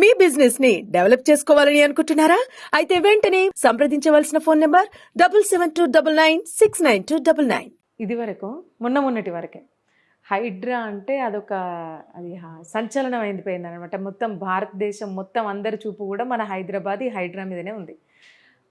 మీ బిజినెస్ని డెవలప్ చేసుకోవాలని అనుకుంటున్నారా? అయితే వెంటనే సంప్రదించవలసిన phone number double seven two double nine six nine two double nine ఇది వరకు మొన్న మొన్నటి వరకే. హైడ్రా అంటే అదొక అది సంచలనం అయిపోయింది అనమాట మొత్తం భారతదేశం మొత్తం అందరి చూపు కూడా మన హైదరాబాద్ ఈ హైడ్రా మీదనే ఉంది.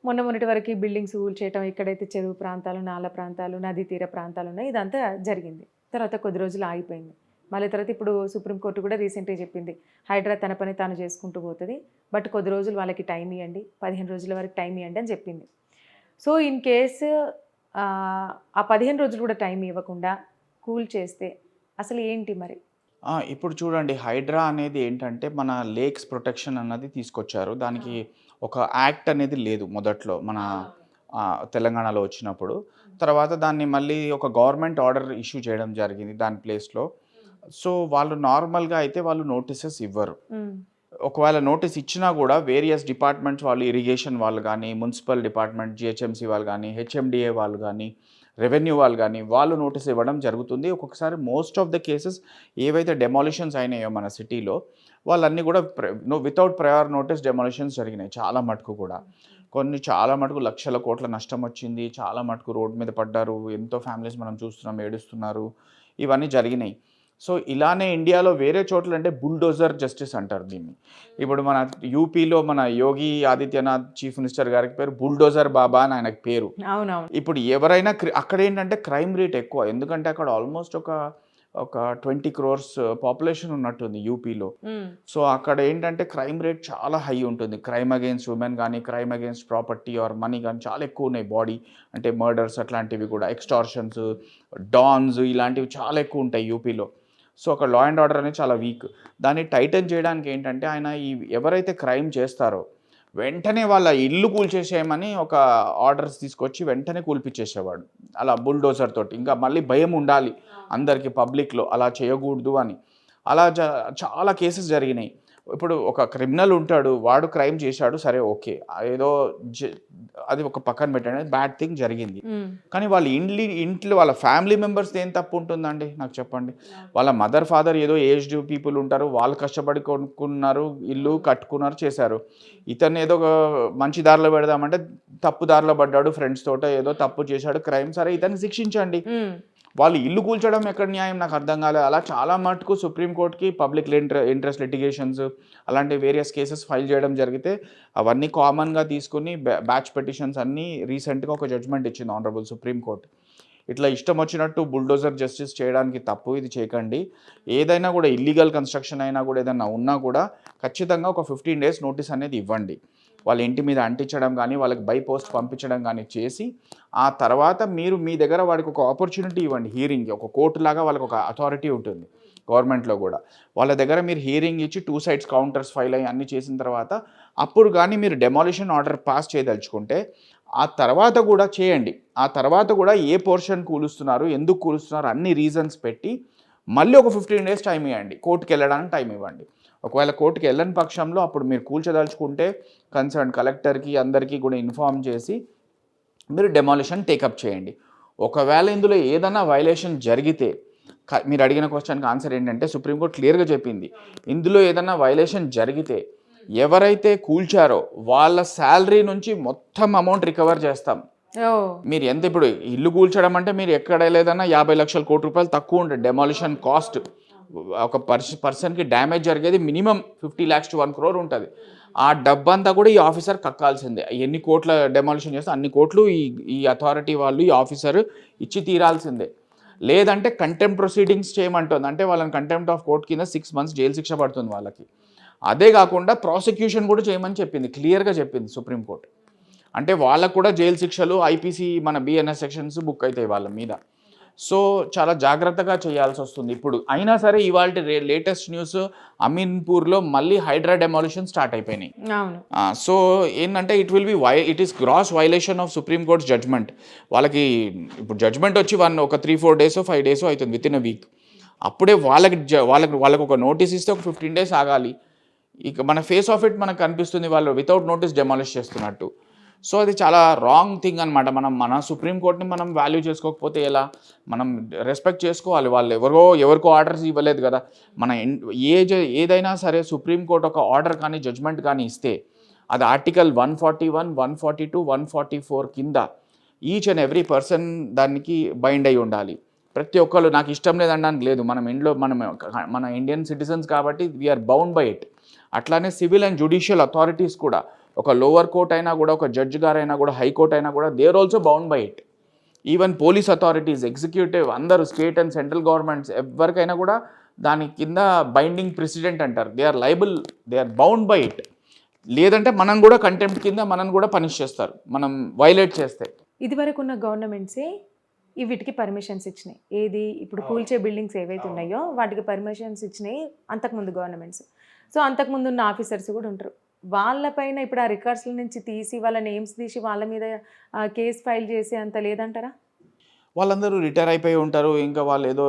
మొన్న మొన్నటి వరకు బిల్డింగ్స్ కూల్చేయటం ఎక్కడైతే చెరువు ప్రాంతాలు నాల ప్రాంతాలు నదీ తీర ప్రాంతాలు ఉన్నాయి ఇదంతా జరిగింది. తర్వాత కొద్ది రోజులు ఆగిపోయింది. మళ్ళీ తర్వాత ఇప్పుడు సుప్రీంకోర్టు కూడా రీసెంట్గా చెప్పింది హైడ్రా తన పని తాను చేసుకుంటూ పోతుంది బట్ కొద్ది రోజులు వాళ్ళకి టైం ఇవ్వండి పదిహేను రోజుల వరకు టైం ఇవ్వండి అని చెప్పింది. సో ఇన్ కేసు ఆ పదిహేను రోజులు కూడా టైం ఇవ్వకుండా కూల్ చేస్తే అసలు ఏంటి మరి? ఇప్పుడు చూడండి హైడ్రా అనేది ఏంటంటే మన లేక్స్ ప్రొటెక్షన్ అన్నది తీసుకొచ్చారు. దానికి ఒక యాక్ట్ అనేది లేదు మొదట్లో మన తెలంగాణలో వచ్చినప్పుడు. తర్వాత దాన్ని మళ్ళీ ఒక గవర్నమెంట్ ఆర్డర్ ఇష్యూ చేయడం జరిగింది దాని ప్లేస్లో. సో వాళ్ళు నార్మల్గా అయితే వాళ్ళు నోటీసెస్ ఇవ్వరు. ఒకవేళ నోటీస్ ఇచ్చినా కూడా వేరియస్ డిపార్ట్మెంట్స్ వాళ్ళు ఇరిగేషన్ వాళ్ళు కానీ మున్సిపల్ డిపార్ట్మెంట్ జిహెచ్ఎంసీ వాళ్ళు కానీ హెచ్ఎండిఏ వాళ్ళు కానీ రెవెన్యూ వాళ్ళు కానీ వాళ్ళు నోటీస్ ఇవ్వడం జరుగుతుంది. ఒక్కొక్కసారి మోస్ట్ ఆఫ్ ద కేసెస్ ఏవైతే డెమాలిషన్స్ అయినాయో మన సిటీలో వాళ్ళన్నీ కూడా no without prior notice demolitions జరిగినాయి చాలా మటుకు కూడా. కొన్ని చాలా మటుకు లక్షల కోట్ల నష్టం వచ్చింది చాలా మటుకు రోడ్ మీద పడ్డారు ఎంతో ఫ్యామిలీస్ మనం చూస్తున్నాం ఏడుస్తున్నారు ఇవన్నీ జరిగినాయి. సో ఇలానే ఇండియాలో వేరే చోట్ల అంటే బుల్డోజర్ జస్టిస్ అంటారు దీన్ని. ఇప్పుడు మన యూపీలో మన యోగి ఆదిత్యనాథ్ చీఫ్ మినిస్టర్ గారికి పేరు బుల్డోజర్ బాబా అని ఆయనకి పేరు. అవునవును. ఇప్పుడు ఎవరైనా అక్కడ ఏంటంటే క్రైమ్ రేట్ ఎక్కువ. ఎందుకంటే అక్కడ ఆల్మోస్ట్ ఒక ఒక ట్వంటీ క్రోర్స్ పాపులేషన్ ఉన్నట్టుంది యూపీలో. సో అక్కడ ఏంటంటే క్రైమ్ రేట్ చాలా హై ఉంటుంది. క్రైమ్ అగేన్స్ట్ ఉమెన్ కానీ crime against property or money కానీ చాలా ఎక్కువ ఉన్నాయి బాడీ. అంటే మర్డర్స్ అట్లాంటివి కూడా ఎక్స్టార్షన్స్ డాన్స్ ఇలాంటివి చాలా ఎక్కువ ఉంటాయి యూపీలో. సో అక్కడ లా అండ్ ఆర్డర్ అనేది చాలా వీక్ దాన్ని టైటన్ చేయడానికి ఏంటంటే ఆయన ఈ ఎవరైతే క్రైమ్ చేస్తారో వెంటనే వాళ్ళ ఇల్లు కూల్చేసేయమని ఒక ఆర్డర్స్ తీసుకొచ్చి వెంటనే కూల్పించేసేవాడు అలా బుల్డోజర్ తోటి. ఇంకా మళ్ళీ భయం ఉండాలి అందరికీ పబ్లిక్లో అలా చేయకూడదు అని. అలా జ చాలా కేసెస్ జరిగినాయి. ఇప్పుడు ఒక క్రిమినల్ ఉంటాడు వాడు క్రైమ్ చేశాడు సరే ఓకే. ఏదో అది ఒక పక్కన పెట్టండి బ్యాడ్ థింగ్ జరిగింది. కానీ వాళ్ళ ఇండ్లి ఇంట్లో వాళ్ళ ఫ్యామిలీ మెంబర్స్ ఏం తప్పు ఉంటుందండి? నాకు చెప్పండి. వాళ్ళ మదర్ ఫాదర్ ఏదో ఏజ్డ్ పీపుల్ ఉంటారు వాళ్ళు కష్టపడి కొనుక్కున్నారు ఇల్లు కట్టుకున్నారు చేశారు. ఇతను ఏదో ఒక మంచి దారిలో పెడదామంటే తప్పు దారిలో పడ్డాడు ఫ్రెండ్స్ తోట ఏదో తప్పు చేశాడు క్రైమ్ సరే ఇతన్ని శిక్షించండి. వాళ్ళు ఇల్లు కూల్చడం ఎక్కడ న్యాయం? నాకు అర్థం కాలేదు అలా చాలా మటుకు సుప్రీంకోర్టుకి పబ్లిక్ ఇంట్రెస్ట్ లిటిగేషన్స్ అలాంటి వేరియస్ కేసెస్ ఫైల్ చేయడం జరిగితే అవన్నీ కామన్గా తీసుకుని బ్యాచ్ పెటిషన్స్ అన్నీ రీసెంట్గా ఒక జడ్జ్మెంట్ ఇచ్చింది ఆనరబుల్ సుప్రీంకోర్టు ఇట్లా ఇష్టం వచ్చినట్టు బుల్డోజర్ జస్టిస్ చేయడానికి తప్పు ఇది చేయకండి. ఏదైనా కూడా ఇల్లీగల్ కన్స్ట్రక్షన్ అయినా కూడా ఏదైనా ఉన్నా కూడా ఖచ్చితంగా ఒక ఫిఫ్టీన్ డేస్ నోటీస్ అనేది ఇవ్వండి. వాళ్ళ ఇంటి మీద అంటించడం కానీ వాళ్ళకి బై పోస్ట్ పంపించడం కానీ చేసి ఆ తర్వాత మీరు మీ దగ్గర వాడికి ఒక ఆపర్చునిటీ ఇవ్వండి హీరింగ్ ఒక కోర్టు లాగా వాళ్ళకి ఒక అథారిటీ ఉంటుంది గవర్నమెంట్లో కూడా. వాళ్ళ దగ్గర మీరు హీరింగ్ ఇచ్చి టూ సైడ్స్ కౌంటర్స్ ఫైల్ అయ్యి అన్ని చేసిన తర్వాత అప్పుడు కానీ మీరు డెమాలిషన్ ఆర్డర్ పాస్ చేయదలుచుకుంటే ఆ తర్వాత కూడా చేయండి. ఆ తర్వాత కూడా ఏ పోర్షన్ కూలుస్తున్నారు ఎందుకు కూలుస్తున్నారు అన్ని రీజన్స్ పెట్టి మళ్ళీ ఒక ఫిఫ్టీన్ డేస్ టైం ఇవ్వండి కోర్టుకి వెళ్ళడానికి టైం ఇవ్వండి. ఒకవేళ కోర్టుకి వెళ్ళని పక్షంలో అప్పుడు మీరు కూల్చదలుచుకుంటే కన్సర్న్ కలెక్టర్కి అందరికీ కూడా ఇన్ఫామ్ చేసి మీరు డెమాలిషన్ టేకప్ చేయండి. ఒకవేళ ఇందులో ఏదైనా వైలేషన్ జరిగితే మీరు అడిగిన క్వశ్చన్కి ఆన్సర్ ఏంటంటే సుప్రీంకోర్టు క్లియర్గా చెప్పింది. ఇందులో ఏదైనా వైలేషన్ జరిగితే ఎవరైతే కూల్చారో వాళ్ళ శాలరీ నుంచి మొత్తం అమౌంట్ రికవర్ చేస్తాం. మీరు ఎంత ఇప్పుడు ఇల్లు కూల్చడం అంటే మీరు ఎక్కడ లేదన్నా యాభై లక్షల కోటి రూపాయలు తక్కువ ఉంటుంది డెమాలిషన్ కాస్ట్ ఒక పర్స్ పర్సన్కి డ్యామేజ్ జరిగేది minimum fifty lakhs to one crore ఉంటుంది. ఆ డబ్బంతా కూడా ఈ ఆఫీసర్ కక్కాల్సిందే. ఎన్ని కోట్ల డెమాలిషన్ చేస్తే అన్ని కోట్లు ఈ ఈ అథారిటీ వాళ్ళు ఈ ఆఫీసర్ ఇచ్చి తీరాల్సిందే. లేదంటే కంటెంప్ట్ ప్రొసీడింగ్స్ చేయమంటుంది. అంటే వాళ్ళని కంటెంప్ట్ ఆఫ్ కోర్ట్ కింద సిక్స్ మంత్స్ జైలు శిక్ష పడుతుంది వాళ్ళకి. అదే కాకుండా ప్రాసిక్యూషన్ కూడా చేయమని చెప్పింది. క్లియర్గా చెప్పింది సుప్రీంకోర్టు అంటే వాళ్ళకు కూడా జైలు శిక్షలు ఐపీసీ మన బిఎన్ఎస్ సెక్షన్స్ బుక్ అవుతాయి వాళ్ళ మీద. సో చాలా జాగ్రత్తగా చేయాల్సి వస్తుంది. ఇప్పుడు అయినా సరే ఇవాళ లేటెస్ట్ న్యూస్ అమీన్పూర్లో మళ్ళీ హైడ్రా డెమాలిషన్ స్టార్ట్ అయిపోయినాయి. సో ఏంటంటే it will be why it is gross violation of Supreme Court's judgement వాళ్ళకి ఇప్పుడు జడ్జ్మెంట్ వచ్చి వన్ ఒక three four days five days అవుతుంది విత్ ఇన్ అ వీక్ అప్పుడే వాళ్ళకి వాళ్ళకి వాళ్ళకి ఒక నోటీస్ ఇస్తే ఒక ఫిఫ్టీన్ డేస్ ఆగాలి. ఇక మన ఫేస్ ఆఫ్ ఇట్ మనకు కనిపిస్తుంది వాళ్ళు వితౌట్ నోటీస్ డెమాలిష్ చేస్తున్నట్టు. సో అది చాలా రాంగ్ థింగ్ అనమాట మనం మన సుప్రీంకోర్టుని మనం వాల్యూ చేసుకోకపోతే ఎలా? మనం రెస్పెక్ట్ చేసుకోవాలి. వాళ్ళు ఎవరో ఎవరికో ఆర్డర్స్ ఇవ్వలేదు కదా. మన ఏ ఏదైనా సరే సుప్రీంకోర్టు ఒక ఆర్డర్ కానీ జడ్జ్మెంట్ కానీ ఇస్తే అది article one forty one one forty two one forty four కింద ఈచ్ అండ్ ఎవ్రీ పర్సన్ దానికి బైండ్ అయి ఉండాలి. ప్రతి ఒక్కళ్ళు నాకు ఇష్టం లేదనడానికి లేదు. మనం ఇంట్లో మనం మన ఇండియన్ సిటిజన్స్ కాబట్టి we are bound by it అట్లానే సివిల్ అండ్ జ్యుడిషియల్ అథారిటీస్ కూడా ఒక లోవర్ కోర్ట్ అయినా కూడా ఒక జడ్జ్ గారైనా కూడా హైకోర్ట్ అయినా కూడా they are also bound by it even police authorities executive అందరూ స్టేట్ అండ్ సెంట్రల్ గవర్నమెంట్స్ ఎవరికైనా కూడా దాని కింద బైండింగ్ ప్రెసిడెంట్ అంటారు. They are liable they are bound by it లేదంటే మనం కూడా కంటెంప్ట్ కింద మనం కూడా పనిష్ చేస్తారు. మనం వైలేట్ చేస్తే. ఇదివరకు ఉన్న గవర్నమెంట్సే ఈ వీటికి పర్మిషన్స్ ఇచ్చినాయి. ఏది? ఇప్పుడు కూల్చే బిల్డింగ్స్ ఏవైతే ఉన్నాయో వాటికి పర్మిషన్స్ ఇచ్చినాయి అంతకుముందు గవర్నమెంట్స్ సో అంతకుముందు ఉన్న ఆఫీసర్స్ కూడా ఉంటారు. వాళ్ళపైన ఇప్పుడు ఆ రికార్డ్స్ల నుంచి తీసి వాళ్ళ నేమ్స్ తీసి వాళ్ళ మీద కేసు ఫైల్ చేసి అంత లేదంటారా? వాళ్ళందరూ రిటైర్ అయిపోయి ఉంటారు. ఇంకా వాళ్ళు ఏదో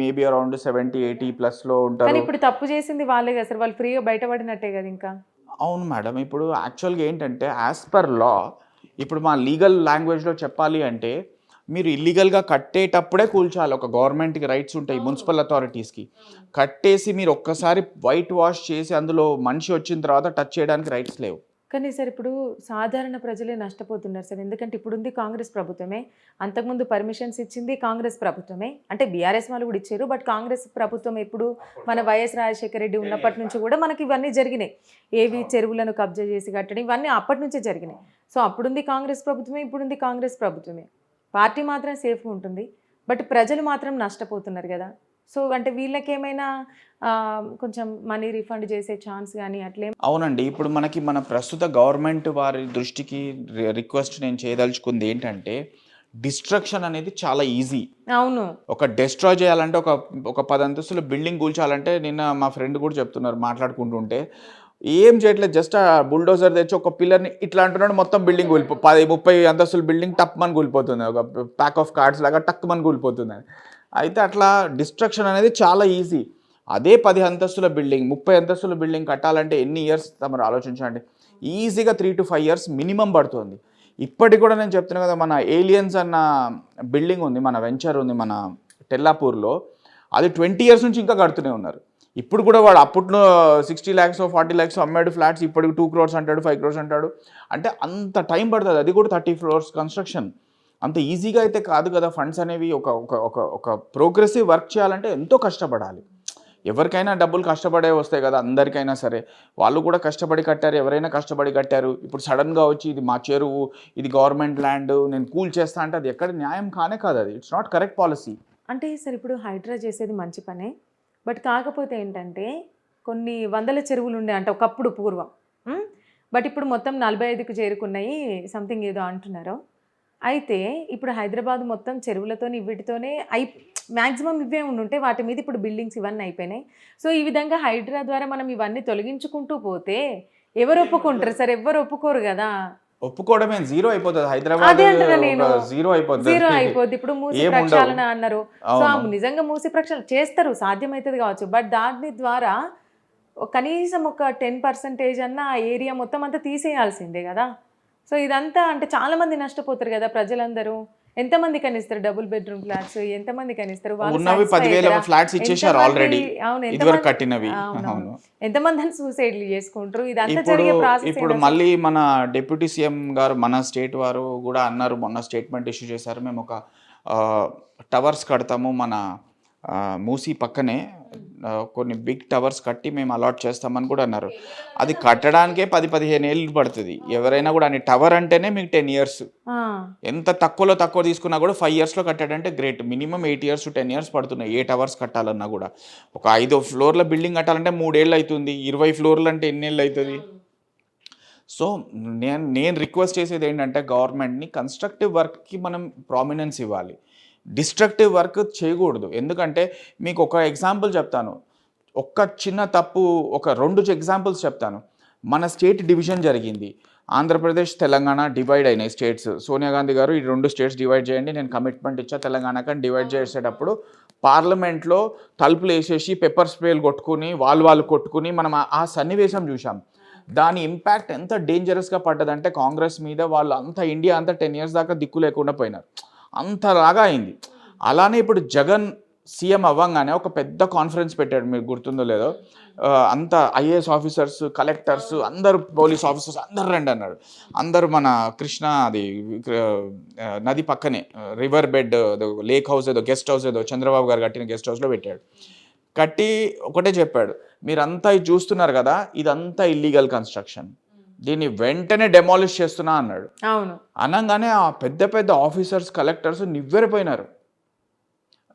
మేబీ అరౌండ్ సెవెంటీ ఎయిటీ ప్లస్లో ఉంటారు. ఇప్పుడు తప్పు చేసింది వాళ్ళే కదా సార్. వాళ్ళు ఫ్రీగా బయటపడినట్టే కదా ఇంకా. అవును మేడం. ఇప్పుడు యాక్చువల్గా ఏంటంటే యాజ్ పర్ లా ఇప్పుడు మా లీగల్ లాంగ్వేజ్లో చెప్పాలి అంటే మీరు ఇల్లీగల్గా కట్టేటప్పుడే కూల్చాలి. ఒక గవర్నమెంట్కి రైట్స్ ఉంటాయి మున్సిపల్ అథారిటీస్కి కట్టేసి మీరు ఒక్కసారి వైట్ వాష్ చేసి అందులో మనిషి వచ్చిన తర్వాత టచ్ చేయడానికి రైట్స్ లేవు. కానీ సార్ ఇప్పుడు సాధారణ ప్రజలే నష్టపోతున్నారు సార్. ఎందుకంటే ఇప్పుడుంది కాంగ్రెస్ ప్రభుత్వమే. అంతకుముందు పర్మిషన్స్ ఇచ్చింది కాంగ్రెస్ ప్రభుత్వమే. అంటే బీఆర్ఎస్ వాళ్ళు కూడా ఇచ్చారు బట్ కాంగ్రెస్ ప్రభుత్వం ఎప్పుడు మన వైఎస్ రాజశేఖర రెడ్డి ఉన్నప్పటి నుంచి కూడా మనకి ఇవన్నీ జరిగినాయి. ఏవి చెరువులను కబ్జా చేసి కట్టడం ఇవన్నీ అప్పటి నుంచే జరిగినాయి. సో అప్పుడుంది కాంగ్రెస్ ప్రభుత్వమే ఇప్పుడుంది కాంగ్రెస్ ప్రభుత్వమే. పార్టీ మాత్రం సేఫ్గా ఉంటుంది. బట్ ప్రజలు మాత్రం నష్టపోతున్నారు కదా. సో అంటే వీళ్ళకి ఏమైనా కొంచెం మనీ రిఫండ్ చేసే ఛాన్స్ కానీ అట్లే అవునండి. ఇప్పుడు మనకి మన ప్రస్తుత గవర్నమెంట్ వారి దృష్టికి రిక్వెస్ట్ నేను చేయదలుచుకుంది ఏంటంటే డిస్ట్రక్షన్ అనేది చాలా ఈజీ అవును. ఒక డెస్ట్రాయ్ చేయాలంటే ఒక ఒక పది అంతస్తుల బిల్డింగ్ కూల్చాలంటే నిన్న మా ఫ్రెండ్ కూడా చెప్తున్నారు మాట్లాడుకుంటుంటే ఏం చేయట్లేదు జస్ట్ ఆ బుల్డోజర్ తెచ్చి ఒక పిల్లర్ని ఇట్లా అంటున్నాడు మొత్తం బిల్డింగ్ కూలిపో పది ముప్పై అంతస్తుల బిల్డింగ్ టప్ మని కూలిపోతుంది ఒక ప్యాక్ ఆఫ్ కార్డ్స్ లాగా టక్ మని కూలిపోతుంది. అయితే అట్లా డిస్ట్రక్షన్ అనేది చాలా ఈజీ అదే పది అంతస్తుల బిల్డింగ్ ముప్పై అంతస్తుల బిల్డింగ్ కట్టాలంటే ఎన్ని ఇయర్స్ తమరు ఆలోచించండి. ఈజీగా three to five years minimum పడుతుంది. ఇప్పటికి కూడా నేను చెప్తున్నా కదా మన ఏలియన్స్ అన్న బిల్డింగ్ ఉంది మన వెంచర్ ఉంది మన టెల్లాపూర్లో అది ట్వంటీ ఇయర్స్ నుంచి ఇంకా కడుతూనే ఉన్నారు. ఇప్పుడు కూడా వాడు అప్పట్లో సిక్స్టీ ల్యాక్స్ ఫార్టీ ల్యాక్స్ అమ్మాడు ఫ్లాట్స్ ఇప్పటికి టూ క్రోర్స్ అంటాడు ఫైవ్ క్రోర్స్ అంటాడు. అంటే అంత టైం పడుతుంది. అది కూడా థర్టీ ఫ్లోర్స్ కన్స్ట్రక్షన్. అంత ఈజీగా అయితే కాదు కదా ఫండ్స్ అనేవి ఒక ఒక ఒక ఒక ప్రోగ్రెసివ్ వర్క్ చేయాలంటే ఎంతో కష్టపడాలి. ఎవరికైనా డబ్బులు కష్టపడే వస్తాయి కదా అందరికైనా సరే. వాళ్ళు కూడా కష్టపడి కట్టారు ఎవరైనా కష్టపడి కట్టారు. ఇప్పుడు సడన్గా వచ్చి ఇది మా చెరువు ఇది గవర్నమెంట్ ల్యాండ్ నేను కూల్ చేస్తా అంటే అది ఎక్కడ న్యాయం కానే కాదు అది. ఇట్స్ నాట్ కరెక్ట్ పాలసీ అంటే సార్ ఇప్పుడు హైడ్రా చేసేది మంచి పనే? బట్ కాకపోతే ఏంటంటే కొన్ని వందల చెరువులు ఉండే అంటే ఒకప్పుడు పూర్వం బట్ ఇప్పుడు మొత్తం నలభై ఐదుకు చేరుకున్నాయి సంథింగ్ ఏదో అంటున్నారు. అయితే ఇప్పుడు హైదరాబాద్ మొత్తం చెరువులతోని వీటితోనే అయి మ్యాక్సిమం ఇవే ఉండుంటే వాటి మీద ఇప్పుడు బిల్డింగ్స్ ఇవన్నీ అయిపోయినాయి. సో ఈ విధంగా హైడ్రా ద్వారా మనం ఇవన్నీ తొలగించుకుంటూ పోతే ఎవరు ఒప్పుకుంటారు? సార్ ఎవరు ఒప్పుకోరు కదా? ఒప్పుకోవడమే జీరో అయిపోతుంది. హైదరాబాద్. జీరో అయిపోతుంది జీరో అయిపోద్ది. ఇప్పుడు మూసి. ప్రక్షాళన అన్నారు. సో. నిజంగా మూసి ప్రక్షాళన చేస్తారు. సాధ్యమవుతుంది కావచ్చు. బట్ దాని ద్వారా కనీసం ఒక టెన్ పర్సెంటేజ్ అన్న ఆ ఏరియా మొత్తం అంతా తీసేయాల్సిందే కదా. సో ఇదంతా అంటే చాలా మంది నష్టపోతారు కదా ప్రజలందరూ. ఎంతమంది కనిస్తారు డబుల్ బెడ్రూమ్ ఫ్లాట్స్? ఎంతమంది కనిస్తారు? ఉన్నవి పదివేల? ఫ్లాట్స్ ఇచ్చేసారు ఆల్రెడీ అవును ఇదివరకు కట్టినవి. ఎంతమంది అని సూసైడ్లు చేసుకుంటారు? ఇదంతా జరిగే ప్రాసెస్ ఇప్పుడు మళ్ళీ మన డిప్యూటీ సీఎం గారు మన స్టేట్ వారు కూడా అన్నారు మొన్న స్టేట్మెంట్ ఇష్యూ చేశారు. మేము ఒక టవర్స్ కడతాము మన మూసీ పక్కనే కొన్ని బిగ్ టవర్స్ కట్టి మేము అలాట్ చేస్తామని కూడా అన్నారు. అది కట్టడానికే పది పదిహేను ఏళ్ళు పడుతుంది. ఎవరైనా కూడా అని టవర్ అంటేనే మీకు టెన్ ఇయర్స్. ఎంత తక్కువలో తక్కువ తీసుకున్నా కూడా ఫైవ్ ఇయర్స్లో కట్టాడంటే great. Minimum eight years to ten years పడుతున్నాయి ఏ టవర్స్ కట్టాలన్నా కూడా. ఒక ఐదు ఫ్లోర్ల బిల్డింగ్ కట్టాలంటే మూడేళ్ళు అవుతుంది ఇరవై ఫ్లోర్లు అంటే ఎన్నేళ్ళు అవుతుంది సో నేను నేను రిక్వెస్ట్ చేసేది ఏంటంటే గవర్నమెంట్ని కన్స్ట్రక్టివ్ వర్క్కి మనం ప్రామినెన్స్ ఇవ్వాలి. డిస్ట్రక్టివ్ వర్క్ చేయకూడదు. ఎందుకంటే మీకు ఒక ఎగ్జాంపుల్ చెప్తాను. ఒక్క చిన్న తప్పు ఒక రెండు ఎగ్జాంపుల్స్ చెప్తాను. మన స్టేట్ డివిజన్ జరిగింది. ఆంధ్రప్రదేశ్ తెలంగాణ డివైడ్ అయినాయి స్టేట్స్. సోనియా గాంధీ గారు ఈ రెండు స్టేట్స్ డివైడ్ చేయండి నేను కమిట్మెంట్ ఇచ్చా తెలంగాణకి డివైడ్ చేసేటప్పుడు పార్లమెంట్లో తలుపులు వేసేసి పెప్పర్ స్ప్రేలు కొట్టుకుని వాళ్ళు వాళ్ళు కొట్టుకుని మనం ఆ- సన్నివేశం చూసాం దాని ఇంపాక్ట్ ఎంత డేంజరస్గా పడ్డదంటే కాంగ్రెస్ మీద వాళ్ళు అంతా ఇండియా అంతా టెన్ ఇయర్స్ దాకా దిక్కు లేకుండా పోయినారు. అంతలాగా అయింది. అలానే ఇప్పుడు జగన్ సీఎం అవ్వంగానే ఒక పెద్ద కాన్ఫరెన్స్ పెట్టాడు మీకు గుర్తుందో లేదో. అంత ఐఏఎస్ ఆఫీసర్స్ కలెక్టర్స్ అందరు పోలీస్ ఆఫీసర్స్ అందరు రండి అన్నాడు. అందరూ మన కృష్ణ అది నది పక్కనే రివర్ బెడ్ లేక్ హౌస్ ఏదో గెస్ట్ హౌస్ ఏదో చంద్రబాబు గారు కట్టిన గెస్ట్ హౌస్లో పెట్టాడు. కట్టి ఒకటే చెప్పాడు. మీరంతా ఇది చూస్తున్నారు కదా ఇదంతా ఇల్లీగల్ కన్స్ట్రక్షన్ దీన్ని వెంటనే డెమాలిష్ చేస్తున్నా అన్నాడు. అవును. అనగానే ఆ పెద్ద పెద్ద ఆఫీసర్స్ కలెక్టర్స్ నివ్వెరపోయినారు.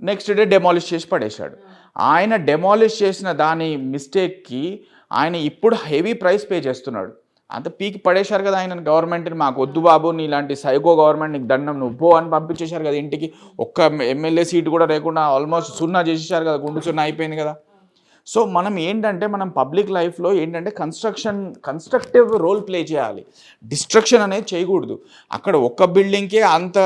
నెక్స్ట్ డే డెమాలిష్ చేసి పడేశాడు. ఆయన డెమాలిష్ చేసిన దాని మిస్టేక్కి ఆయన ఇప్పుడు హెవీ ప్రైస్ పే చేస్తున్నాడు. అంత పీకి పడేశారు కదా ఆయన గవర్నమెంట్ని మాకు వద్దు బాబు నీ ఇలాంటి సైకో గవర్నమెంట్ నీకు దండం నువ్వు పో అని పంపించేశారు కదా ఇంటికి. ఒక్క ఎమ్మెల్యే సీట్ కూడా లేకుండా ఆల్మోస్ట్ సున్నా చేసేసారు కదా గుండు సున్నా అయిపోయింది కదా. సో మనం ఏంటంటే మనం పబ్లిక్ లైఫ్లో ఏంటంటే కన్స్ట్రక్షన్ కన్స్ట్రక్టివ్ రోల్ ప్లే చేయాలి. డిస్ట్రక్షన్ అనేది చేయకూడదు. అక్కడ ఒక్క బిల్డింగ్కే అంత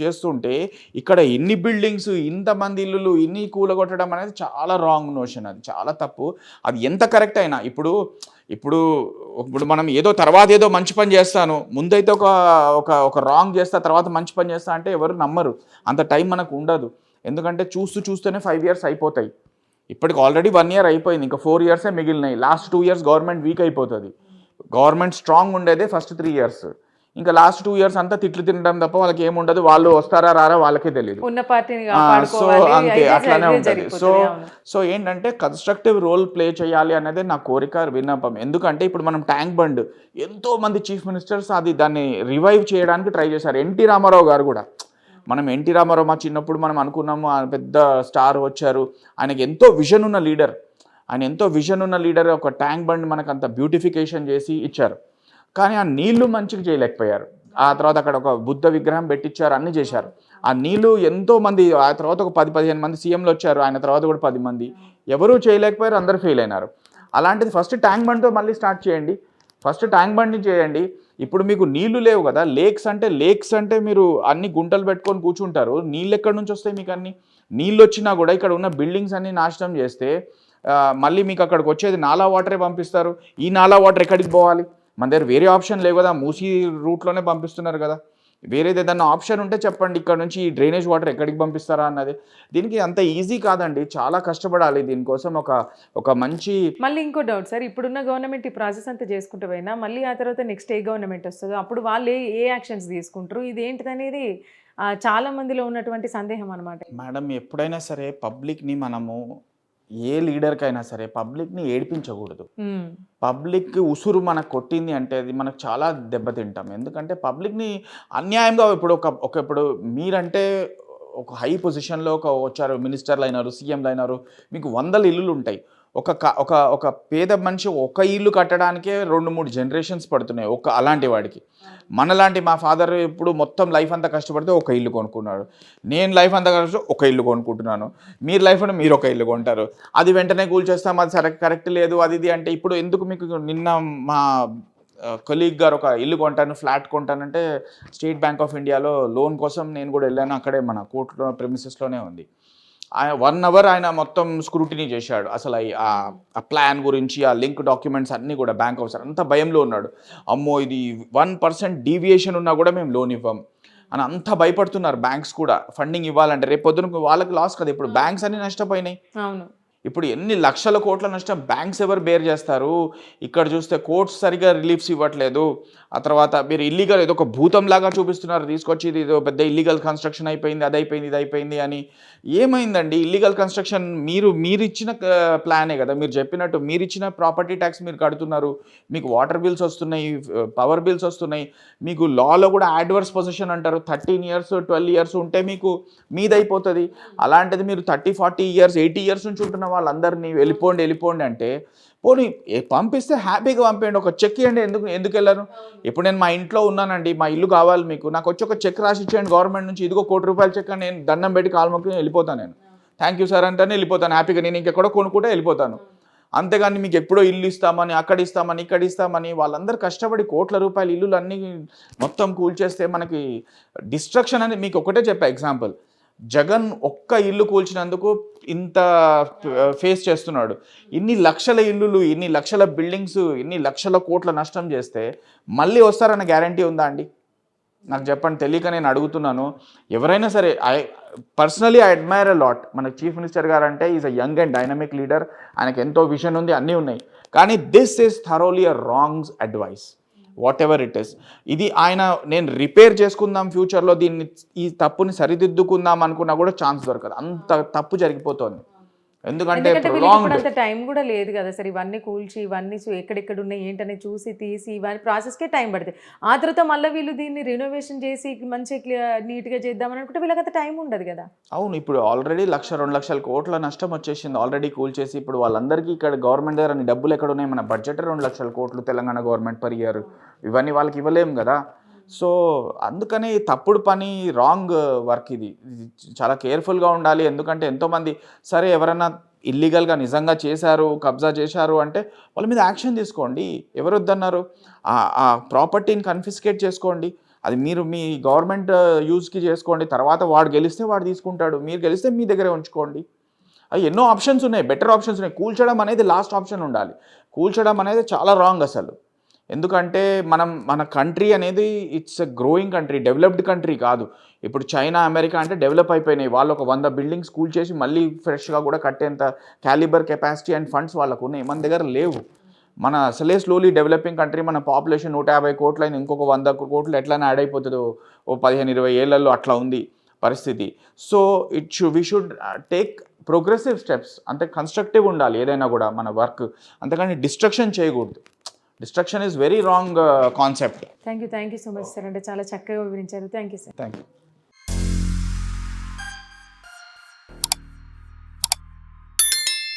చేస్తుంటే ఇక్కడ ఎన్ని బిల్డింగ్స్ ఇంతమంది ఇల్లులు ఇన్ని కూలగొట్టడం అనేది చాలా రాంగ్ నోషన్ అది. చాలా తప్పు. అది ఎంత కరెక్ట్ అయినా ఇప్పుడు ఇప్పుడు ఇప్పుడు మనం ఏదో తర్వాత ఏదో మంచి పని చేస్తాను. ముందైతే ఒక ఒక ఒక రాంగ్ చేస్తా తర్వాత మంచి పని చేస్తా అంటే ఎవరు నమ్మరు. అంత టైం మనకు ఉండదు. ఎందుకంటే చూస్తూ చూస్తూనే ఫైవ్ ఇయర్స్ అయిపోతాయి. ఇప్పటికి ఆల్రెడీ వన్ ఇయర్ అయిపోయింది. ఇంకా ఫోర్ ఇయర్సే మిగిలినాయి. Last two years government weak అయిపోతుంది. గవర్నమెంట్ స్ట్రాంగ్ ఉండేదే ఫస్ట్ త్రీ ఇయర్స్ ఇంకా లాస్ట్ టూ ఇయర్స్ అంతా తిట్లు తినడం తప్ప వాళ్ళకి ఏముండదు వాళ్ళు వస్తారా రారా వాళ్ళకే తెలియదు ఉన్న పార్టీని సో అంతే అట్లానే ఉంటుంది. సో. సో ఏంటంటే కన్స్ట్రక్టివ్ రోల్ ప్లే చేయాలి అనేది నా కోరిక విన్నపం. ఎందుకంటే ఇప్పుడు మనం ట్యాంక్ బండ్ ఎంతో మంది చీఫ్ మినిస్టర్స్ అది దాన్ని రివైవ్ చేయడానికి ట్రై చేశారు. ఎన్టీ రామారావు గారు కూడా. మనం ఎన్టీ రామారావు మా చిన్నప్పుడు మనం అనుకున్నాము ఆయన పెద్ద స్టార్ వచ్చారు. ఆయనకి ఎంతో విజన్ ఉన్న లీడర్. ఆయన ఎంతో విజన్ ఉన్న లీడర్ ఒక ట్యాంక్ బండ్ మనకు అంత బ్యూటిఫికేషన్ చేసి ఇచ్చారు. కానీ ఆ నీళ్ళు మంచిగా చేయలేకపోయారు. ఆ తర్వాత అక్కడ ఒక బుద్ధ విగ్రహం పెట్టించారు అన్ని చేశారు. ఆ నీళ్ళు ఎంతో మంది ఆ తర్వాత ఒక పది పదిహేను మంది సీఎంలు వచ్చారు. ఆయన తర్వాత కూడా పది మంది. ఎవరూ చేయలేకపోయారు అందరూ ఫెయిల్ అయినారు. అలాంటిది ఫస్ట్ ట్యాంక్ బండ్తో మళ్ళీ స్టార్ట్ చేయండి. ఫస్ట్ ట్యాంక్ బండ్ని చేయండి. ఇప్పుడు మీకు నీళ్ళు లేవు కదా లేక్స్ అంటే లేక్స్ అంటే మీరు అన్ని గుంటలు పెట్టుకొని కూర్చుంటారు. నీళ్ళు ఎక్కడి నుంచి వస్తాయి మీకు అన్ని? నీళ్ళు వచ్చినా కూడా ఇక్కడ ఉన్న బిల్డింగ్స్ అన్ని నాశనం చేస్తే మళ్ళీ మీకు అక్కడికి వచ్చేది నాలా వాటరే పంపిస్తారు. ఈ నాలా వాటర్ ఎక్కడికి పోవాలి? మన దగ్గర వేరే ఆప్షన్ లేవు కదా మూసీ రూట్లోనే పంపిస్తున్నారు కదా. వేరేది ఏదన్నా ఆప్షన్ ఉంటే చెప్పండి ఇక్కడ నుంచి ఈ డ్రైనేజ్ వాటర్ ఎక్కడికి పంపిస్తారా అన్నది. దీనికి అంత ఈజీ కాదండి చాలా కష్టపడాలి దీనికోసం ఒక ఒక మంచి మళ్ళీ ఇంకో డౌట్ సార్ ఇప్పుడున్న గవర్నమెంట్ ఈ ప్రాసెస్ అంతా చేసుకుంటూ పోయినా మళ్ళీ ఆ తర్వాత నెక్స్ట్ ఏ గవర్నమెంట్ వస్తుందో అప్పుడు వాళ్ళు ఏ యాక్షన్స్ తీసుకుంటారు? ఇది ఏంటిదనేది చాలా మందిలో ఉన్నటువంటి సందేహం అనమాట మేడం ఎప్పుడైనా సరే పబ్లిక్ని మనము ఏ లీడర్కైనా సరే పబ్లిక్ని ఏడిపించకూడదు. పబ్లిక్ ఉసురు మనకు కొట్టింది అంటే అది మనకు చాలా దెబ్బతింటాం. ఎందుకంటే పబ్లిక్ని అన్యాయంగా ఇప్పుడు ఒక ఒక ఇప్పుడు మీరంటే ఒక హై పొజిషన్లో ఒక వచ్చారు మినిస్టర్లు అయినారు సీఎంలు అయినారు మీకు వందల ఇల్లులు ఉంటాయి ఒక క- ఒక ఒక పేద మనిషి ఒక ఇల్లు కట్టడానికే రెండు మూడు జనరేషన్స్ పడుతున్నాయి ఒక అలాంటి వాడికి. మనలాంటి మా ఫాదర్ ఇప్పుడు మొత్తం లైఫ్ అంతా కష్టపడితే ఒక ఇల్లు కొనుక్కున్నాడు. నేను లైఫ్ అంతా కష్టపడి ఒక ఇల్లు కొనుక్కుంటున్నాను. మీరు లైఫ్ అంటే మీరు ఒక ఇల్లు కొంటారు. అది వెంటనే కూల్చేస్తాం అది సరే కరెక్ట్ లేదు అది ఇది అంటే ఇప్పుడు ఎందుకు మీకు నిన్న మా కొలీగ్ గారు ఒక ఇల్లు కొంటాను ఫ్లాట్ కొంటానంటే స్టేట్ బ్యాంక్ ఆఫ్ ఇండియాలో లోన్ కోసం నేను కూడా వెళ్ళాను. అక్కడే మన కోర్టులో ప్రెమిసెస్లోనే ఉంది. ఆయన వన్ అవర్ ఆయన మొత్తం స్క్రూటినీ చేశాడు. అసలు ఆ ప్లాన్ గురించి ఆ లింక్ డాక్యుమెంట్స్ అన్నీ కూడా బ్యాంక్ ఆఫీసర్ అంత భయంలో ఉన్నాడు. అమ్మో ఇది వన్ పర్సెంట్ డీవియేషన్ ఉన్నా కూడా మేము లోన్ ఇవ్వం అని అంత భయపడుతున్నారు బ్యాంక్స్ కూడా. ఫండింగ్ ఇవ్వాలంటే రేపు పొద్దున వాళ్ళకి లాస్ కదా. ఇప్పుడు బ్యాంక్స్ అన్ని నష్టపోయినాయి. అవును. ఇప్పుడు ఎన్ని లక్షల కోట్ల నష్టం బ్యాంక్స్ ఎవరు బేర్ చేస్తారు? ఇక్కడ చూస్తే కోర్ట్స్ సరిగా రిలీఫ్స్ ఇవ్వట్లేదు. ఆ తర్వాత మీరు ఇల్లీగల్ ఏదో ఒక భూతంలాగా చూపిస్తున్నారు తీసుకొచ్చి ఇది ఏదో పెద్ద ఇల్లీగల్ కన్స్ట్రక్షన్ అయిపోయింది అది అయిపోయింది ఇది అయిపోయింది అని. ఏమైందండి? ఇల్లీగల్ కన్స్ట్రక్షన్ మీరు మీరు ఇచ్చిన ప్లానే కదా. మీరు చెప్పినట్టు మీరు ఇచ్చిన ప్రాపర్టీ ట్యాక్స్ మీరు కడుతున్నారు. మీకు వాటర్ బిల్స్ వస్తున్నాయి పవర్ బిల్స్ వస్తున్నాయి. మీకు లాలో కూడా యాడ్వర్స్ పొజిషన్ అంటారు. థర్టీన్ ఇయర్స్ ట్వెల్వ్ ఇయర్స్ ఉంటే మీకు మీదైపోతుంది. అలాంటిది మీరు thirty forty years eighty years నుంచి ఉంటున్న వాళ్ళందరినీ వెళ్ళిపోండి వెళ్ళిపోండి అంటే పోనీ ఏ- పంపిస్తే హ్యాపీగా పంపేయండి ఒక చెక్ ఇవ్వండి ఎందుకు ఎందుకు వెళ్ళాను ఇప్పుడు నేను మా ఇంట్లో ఉన్నానండి మా ఇల్లు కావాలి మీకు నాకు వచ్చి ఒక చెక్ రాసి ఇచ్చేయండి గవర్నమెంట్ నుంచి ఇదిగో కోటి రూపాయల చెక్ అని నేను దండం పెట్టి కాలు మొక్కి వెళ్ళిపోతాను నేను. థ్యాంక్ యూ సార్ అంటేనే వెళ్ళిపోతాను హ్యాపీగా నేను ఇంకెక్కడో కొనుక్కుంటే వెళ్ళిపోతాను. అంతేగాని మీకు ఎప్పుడో ఇల్లు ఇస్తామని అక్కడ ఇస్తామని ఇక్కడ ఇస్తామని వాళ్ళందరూ కష్టపడి కోట్ల రూపాయల ఇల్లులు అన్నీ మొత్తం కూల్చేస్తే మనకి డిస్ట్రక్షన్ అని మీకు ఒకటే చెప్పా ఎగ్జాంపుల్. జగన్ ఒక్క ఇల్లు కూల్చినందుకు ఇంత ఫేస్ చేస్తున్నాడు. ఇన్ని లక్షల ఇల్లులు ఇన్ని లక్షల బిల్డింగ్స్ ఇన్ని లక్షల కోట్ల నష్టం చేస్తే మళ్ళీ వస్తారన్న గ్యారంటీ ఉందా అండి? నాకు చెప్పండి తెలియక నేను అడుగుతున్నాను. ఎవరైనా సరే I personally I admire a lot మన చీఫ్ మినిస్టర్ గారు అంటే is a young and dynamic leader ఆయనకు ఎంతో విషన్ ఉంది అన్నీ ఉన్నాయి. కానీ this is thoroughly a wrongs advice whatever it is ఇది ఆయన నేను రిపేర్ చేసుకుందాం ఫ్యూచర్లో దీన్ని ఈ తప్పుని సరిదిద్దుకుందాం అనుకున్నా కూడా ఛాన్స్ దొరకదు. అంత తప్పు జరిగిపోతుంది. ఎందుకంటే అంత టైం కూడా లేదు కదా సార్. ఇవన్నీ కూల్చి ఇవన్నీ ఎక్కడెక్కడ ఉన్నాయి ఏంటనే చూసి తీసి ఇవన్నీ ప్రాసెస్కే టైం పడుతుంది. ఆ తర్వాత మళ్ళీ వీళ్ళు దీన్ని రినోవేషన్ చేసి మంచిగా నీట్గా చేద్దామని అనుకుంటే వీళ్ళకి అంత టైం ఉండదు కదా. అవును ఇప్పుడు ఆల్రెడీ లక్ష రెండు లక్షల కోట్ల నష్టం వచ్చేసింది ఆల్రెడీ కూల్ చేసి ఇప్పుడు వాళ్ళందరికీ ఇక్కడ గవర్నమెంట్ దగ్గర డబ్బులు ఎక్కడ ఉన్నాయి మన బడ్జెట్ రెండు లక్షల కోట్లు తెలంగాణ గవర్నమెంట్ పర్ ఇయర్ ఇవన్నీ వాళ్ళకి ఇవ్వలేము కదా. సో అందుకని తప్పుడు పని రాంగ్ వర్క్ ఇది. చాలా కేర్ఫుల్గా ఉండాలి. ఎందుకంటే ఎంతోమంది సరే ఎవరైనా ఇల్లీగల్గా నిజంగా చేశారు కబ్జా చేశారు అంటే వాళ్ళ మీద యాక్షన్ తీసుకోండి. ఎవరు వద్దన్నారు ఆ- ఆ ప్రాపర్టీని కన్ఫిస్కేట్ చేసుకోండి. అది మీరు మీ గవర్నమెంట్ యూజ్కి uh, చేసుకోండి. తర్వాత వాడు గెలిస్తే వాడు తీసుకుంటాడు. మీరు గెలిస్తే మీ దగ్గరే ఉంచుకోండి. అవి ఎన్నో ఆప్షన్స్ ఉన్నాయి. బెటర్ ఆప్షన్స్ ఉన్నాయి. కూల్చడం అనేది లాస్ట్ ఆప్షన్ ఉండాలి. కూల్చడం అనేది చాలా రాంగ్ అసలు. ఎందుకంటే మనం మన కంట్రీ అనేది it's a growing country developed country కాదు. ఇప్పుడు చైనా అమెరికా అంటే డెవలప్ అయిపోయినాయి. వాళ్ళు ఒక వంద బిల్డింగ్స్ కూల్ చేసి మళ్ళీ ఫ్రెష్గా కూడా కట్టేంత క్యాలిబర్ కెపాసిటీ అండ్ ఫండ్స్ వాళ్ళకు ఉన్నాయి. మన దగ్గర లేవు. మన అసలే స్లోలీ డెవలపింగ్ కంట్రీ మన పాపులేషన్ నూట యాభై కోట్లు ఇంకొక వంద కోట్లు ఎట్లా యాడ్ అయిపోతుందో ఓ పదిహేను ఇరవై ఏళ్ళల్లో అట్లా ఉంది పరిస్థితి. So it షు we should take progressive steps అంటే కన్స్ట్రక్టివ్ ఉండాలి ఏదైనా కూడా మన వర్క్ అంతేకాని డిస్ట్రక్షన్ చేయకూడదు. Destruction is very wrong concept thank you thank you so much sir అంటే చాలా చక్కగా వివరించారు. Thank you sir thank you